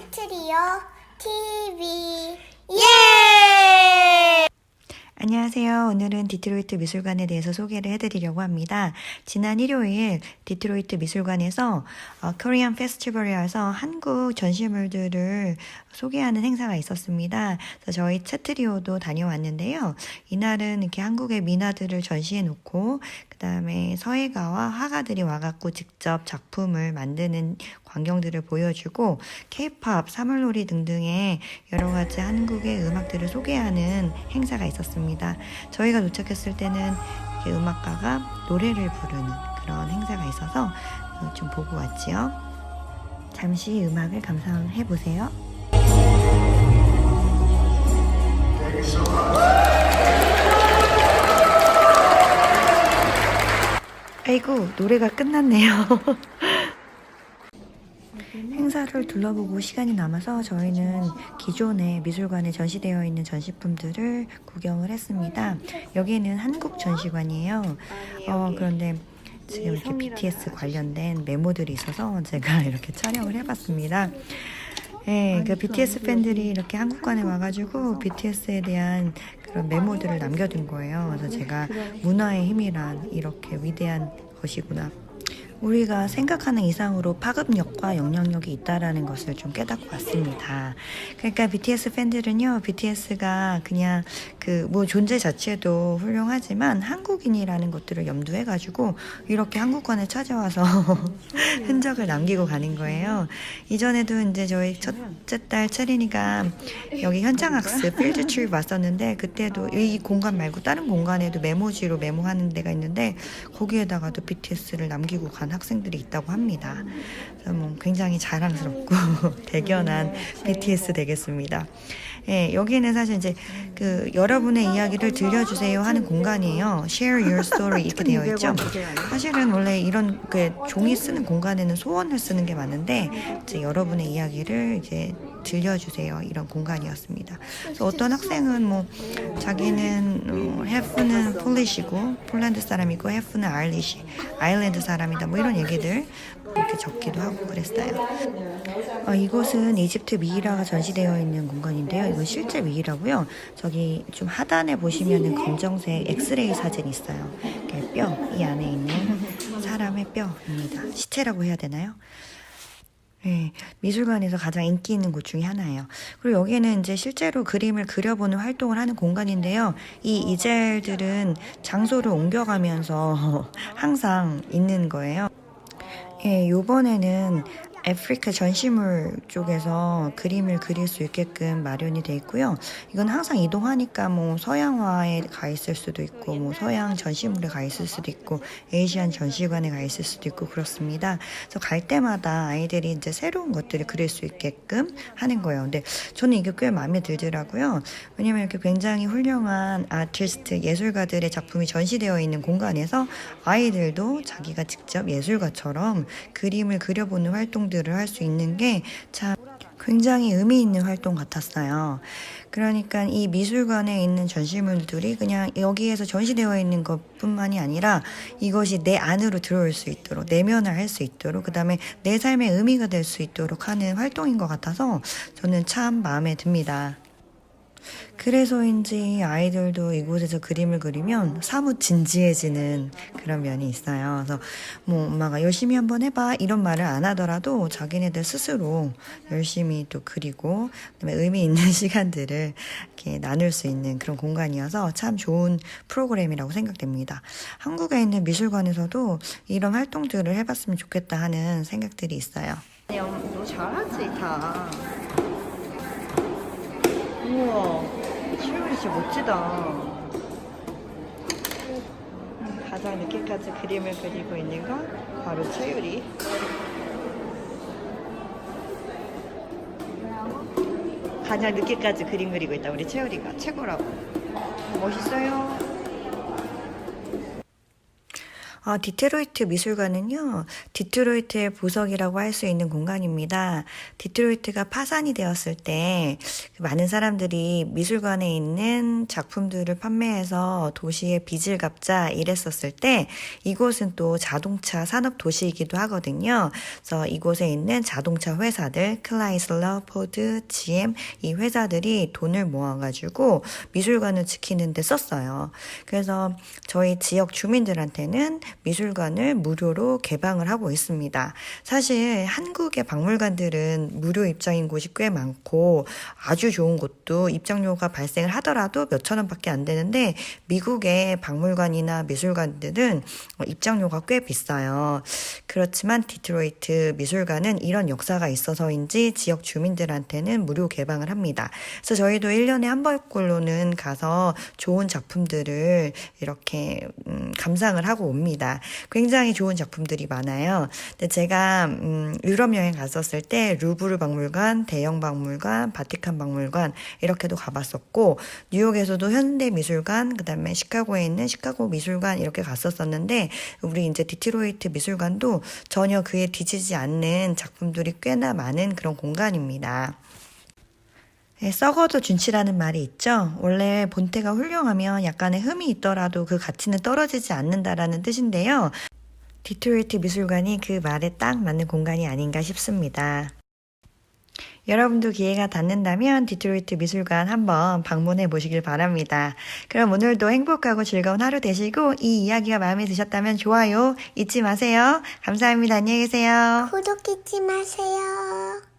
치트리오 TV 예! 안녕하세요. 오늘은 디트로이트 미술관에 대해서 소개를 해드리려고 합니다. 지난 일요일 디트로이트 미술관에서 어, 코리안 페스티벌이라서 한국 전시물들을 소개하는 행사가 있었습니다. 그래서 저희 채트리오도 다녀왔는데요. 이날은 이렇게 한국의 민화들을 전시해 놓고 그 다음에 서예가와 화가들이 와갖고 직접 작품을 만드는 광경들을 보여주고 케이팝, 사물놀이 등등의 여러 가지 한국의 음악들을 소개하는 행사가 있었습니다. 저희가 도착했을 때는 음악가가 노래를 부르는 그런 행사가 있어서 어, 좀 보고 왔지요. 잠시 음악을 감상해 보세요. 아이고 노래가 끝났네요. 행사를 둘러보고 시간이 남아서 저희는 기존에 미술관에 전시되어 있는 전시품들을 구경을 했습니다. 여기는 한국 전시관이에요. 어, 그런데 지금 이렇게 BTS 관련된 메모들이 있어서 제가 이렇게 촬영을 해봤습니다. 네, 그 BTS 팬들이 이렇게 한국관에 와가지고 BTS에 대한 그런 메모들을 남겨둔 거예요. 그래서 제가 문화의 힘이란 이렇게 위대한 것이구나. 우리가 생각하는 이상으로 파급력과 영향력이 있다라는 것을 좀 깨닫고 왔습니다. 그러니까 BTS 팬들은요, BTS가 그냥 그 뭐 존재 자체도 훌륭하지만 한국인이라는 것들을 염두해 가지고 이렇게 한국관에 찾아와서 흔적을 남기고 가는 거예요. 이전에도 이제 저희 첫째 딸 채린이가 여기 현장 학습 필드 트립 왔었는데 그때도 이 공간 말고 다른 공간에도 메모지로 메모하는 데가 있는데 거기에다가도 BTS를 남기고 간 학생들이 있다고 합니다. 뭐 굉장히 자랑스럽고 대견한 BTS 되겠습니다. 예, 여기는 사실 이제 그 여러분의 이야기를 들려주세요 하는 공간이에요. Share your story 이렇게 되어 있죠. 사실은 원래 이런 그 종이 쓰는 공간에는 소원을 쓰는 게 많은데 이제 여러분의 이야기를 이제 들려주세요 이런 공간이었습니다. 그래서 어떤 학생은 뭐 자기는 어, 해프는 폴리시고 폴란드 사람이고 해프는 아일리시 아일랜드 사람이다 뭐 이런 얘기들 이렇게 적기도 하고 그랬어요. 어, 이곳은 이집트 미이라가 전시되어 있는 공간인데요. 이건 실제 미이라고요. 저기 좀 하단에 보시면은 검정색 엑스레이 사진 있어요. 뼈, 이 안에 있는 사람의 뼈입니다. 시체라고 해야 되나요? 네, 미술관에서 가장 인기 있는 곳 중에 하나예요. 그리고 여기는 이제 실제로 그림을 그려보는 활동을 하는 공간인데요. 이 이젤들은 장소를 옮겨가면서 항상 있는 거예요. 예, 요번에는 아프리카 전시물 쪽에서 그림을 그릴 수 있게끔 마련이 돼 있고요. 이건 항상 이동하니까 뭐 서양화에 가 있을 수도 있고, 뭐 서양 전시물에 가 있을 수도 있고, 에이시안 전시관에 가 있을 수도 있고 그렇습니다. 그래서 갈 때마다 아이들이 이제 새로운 것들을 그릴 수 있게끔 하는 거예요. 근데 저는 이게 꽤 마음에 들더라고요. 왜냐면 이렇게 굉장히 훌륭한 아티스트, 예술가들의 작품이 전시되어 있는 공간에서 아이들도 자기가 직접 예술가처럼 그림을 그려보는 활동 들을 할 수 있는 게 참 굉장히 의미 있는 활동 같았어요. 그러니까 이 미술관에 있는 전시물들이 그냥 여기에서 전시되어 있는 것 뿐만이 아니라 이것이 내 안으로 들어올 수 있도록 내면을 할 수 있도록 그 다음에 내 삶의 의미가 될 수 있도록 하는 활동인 것 같아서 저는 참 마음에 듭니다. 그래서인지 아이들도 이곳에서 그림을 그리면 사뭇 진지해지는 그런 면이 있어요. 그래서 뭐 엄마가 열심히 한번 해봐 이런 말을 안 하더라도 자기네들 스스로 열심히 또 그리고 그다음에 의미 있는 시간들을 이렇게 나눌 수 있는 그런 공간이어서 참 좋은 프로그램이라고 생각됩니다. 한국에 있는 미술관에서도 이런 활동들을 해봤으면 좋겠다 하는 생각들이 있어요. 너 잘하지 다. 우와, 시울이 진짜 멋지다. 가장 늦게까지 그림을 그리고 있는 건 바로 채율이. 가장 늦게까지 그림 그리고 있다 우리 채율이가 최고라고. 멋있어요. 아, 디트로이트 미술관은요, 디트로이트의 보석이라고 할 수 있는 공간입니다. 디트로이트가 파산이 되었을 때 많은 사람들이 미술관에 있는 작품들을 판매해서 도시의 빚을 갚자 이랬었을 때 이곳은 또 자동차 산업 도시이기도 하거든요. 그래서 이곳에 있는 자동차 회사들, 클라이슬러, 포드, GM 이 회사들이 돈을 모아가지고 미술관을 지키는데 썼어요. 그래서 저희 지역 주민들한테는 미술관을 무료로 개방을 하고 있습니다. 사실 한국의 박물관들은 무료 입장인 곳이 꽤 많고 아주 좋은 곳도 입장료가 발생을 하더라도 몇천 원밖에 안 되는데 미국의 박물관이나 미술관들은 입장료가 꽤 비싸요. 그렇지만 디트로이트 미술관은 이런 역사가 있어서인지 지역 주민들한테는 무료 개방을 합니다. 그래서 저희도 1년에 한 번꼴로는 가서 좋은 작품들을 이렇게 음, 감상을 하고 옵 니다. 굉장히 좋은 작품들이 많아요. 근데 제가 음, 유럽 여행 갔었을 때 루브르 박물관, 대영 박물관, 바티칸 박물관 이렇게도 가봤었고 뉴욕에서도 현대 미술관, 그다음에 시카고에 있는 시카고 미술관 이렇게 갔었었는데 우리 이제 디트로이트 미술관도 전혀 그에 뒤지지 않는 작품들이 꽤나 많은 그런 공간입니다. 네, 썩어도 준치라는 말이 있죠. 원래 본태가 훌륭하면 약간의 흠이 있더라도 그 가치는 떨어지지 않는다라는 뜻인데요. 디트로이트 미술관이 그 말에 딱 맞는 공간이 아닌가 싶습니다. 여러분도 기회가 닿는다면 디트로이트 미술관 한번 방문해 보시길 바랍니다. 그럼 오늘도 행복하고 즐거운 하루 되시고 이 이야기가 마음에 드셨다면 좋아요 잊지 마세요. 감사합니다. 안녕히 계세요. 구독 잊지 마세요.